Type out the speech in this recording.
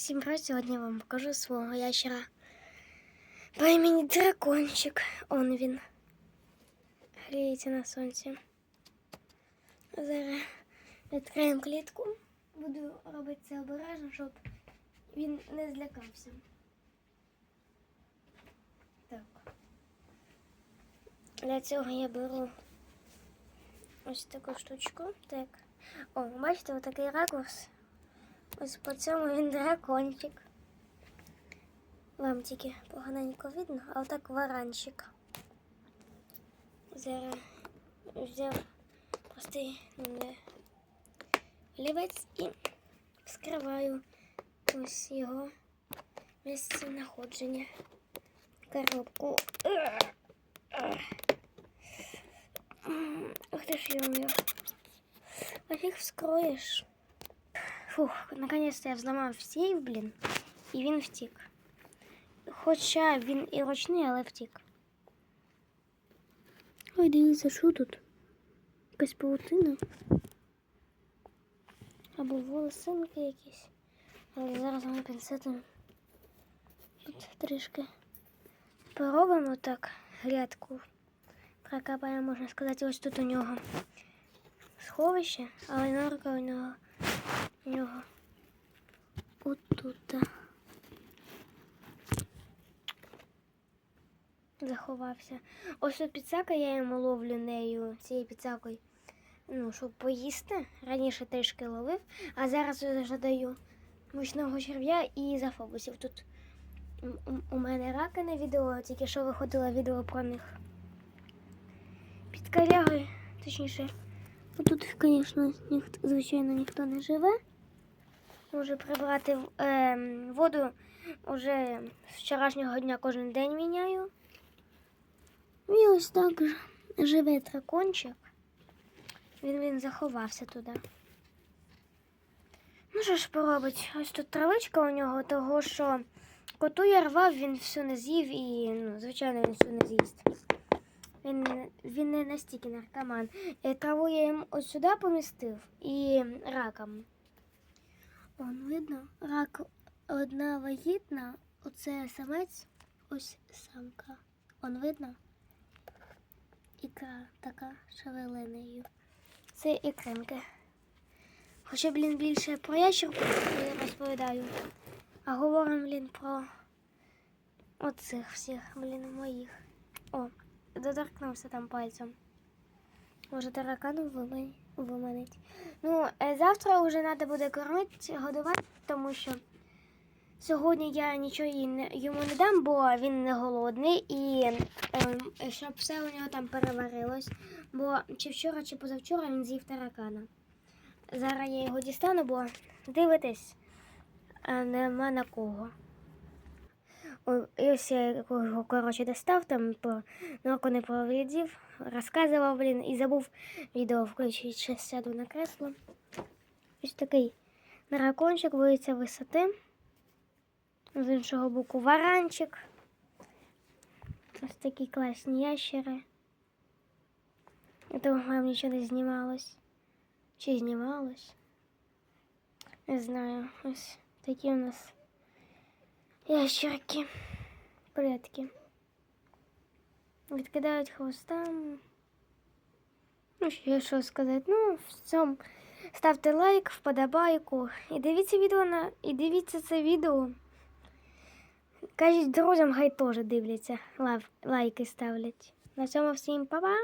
Всім привіт! Сьогодні я вам покажу свого ящера по імені Дракончик. Он він. Гріється на сонці. Зараз відкриємо клітку. Буду робити це обережно, щоб він не злякався. Так. Для цього я беру ось таку штучку. Так. О, бачите, отакий ракурс. Ось по цьому він дракончик. Вам тільки поганенько видно, а отак варанчик. Зараз взяв простий не, олівець і вскриваю ось його місце знаходження. Коробку. Ух ти ж йо А фіг вскроєш. Фух, наконец-то я взламав сейф, блін, і він втік. Хоча він і ручний, але втік. Ой, дивіться, що тут? Якась паутина. Або волосинки якісь. Але зараз ми пінцетом тут трішки поробимо так грядку. Прокапаємо, можна сказати, ось тут у нього сховище, але норка у нього у нього отут. Заховався. Ось тут підсака, я йому ловлю нею цією підсакою. Ну, щоб поїсти. Раніше трішки ловив, а зараз вже даю мучного черв'я і зафобусів. Тут у мене раки на відео, тільки що виходило відео про них. Під корягою, точніше. Ну, Тут, звісно, звичайно, ніхто не живе. Може прибрати е, воду вже з вчорашнього дня кожен день міняю. І ось так живе дракончик. Він він заховався туди. Ну що ж поробить? Ось тут травичка у нього, того що коту я рвав, він всю не з'їв і, ну, звичайно, він всю не з'їсть. Він, він не настільки наркоман. Е, Траву я їм ось сюди помістив і раком. Он видно, рак одна вагітна, оце самець, ось самка. Он видно? Ікра така шевеленою. Це ікринки. Хоча, блін, більше про ящерку розповідаю. А говоримо, блін, про оцих всіх, блін, моїх. О, доторкнувся там пальцем. Може, таракану виманить. Ну, е, завтра вже треба буде кормити, годувати, тому що сьогодні я нічого йому не дам, бо він не голодний і ем, щоб все у нього там переварилось. Бо чи вчора, чи позавчора він з'їв таракана. Зараз я його дістану, бо дивитесь, а нема на кого. Я його, коротше, достав, там по норку не провідів, розказував, блін, і забув відео включити, ще сяду на кресло. Ось такий дракончик боїться висоти. З іншого боку варанчик. Ось такі класні ящери. Того вам нічого не знімалось. Чи знімалось? Не знаю. Ось такі у нас ящерки. Предки. Відкидають хвостам. Ну, ще що сказати. Ну, в цьому ставте лайк, вподобайку. І дивіться відео на. І дивіться це відео. Кажіть друзям, хай теж дивляться, лав... лайки ставлять. На цьому всім па-па!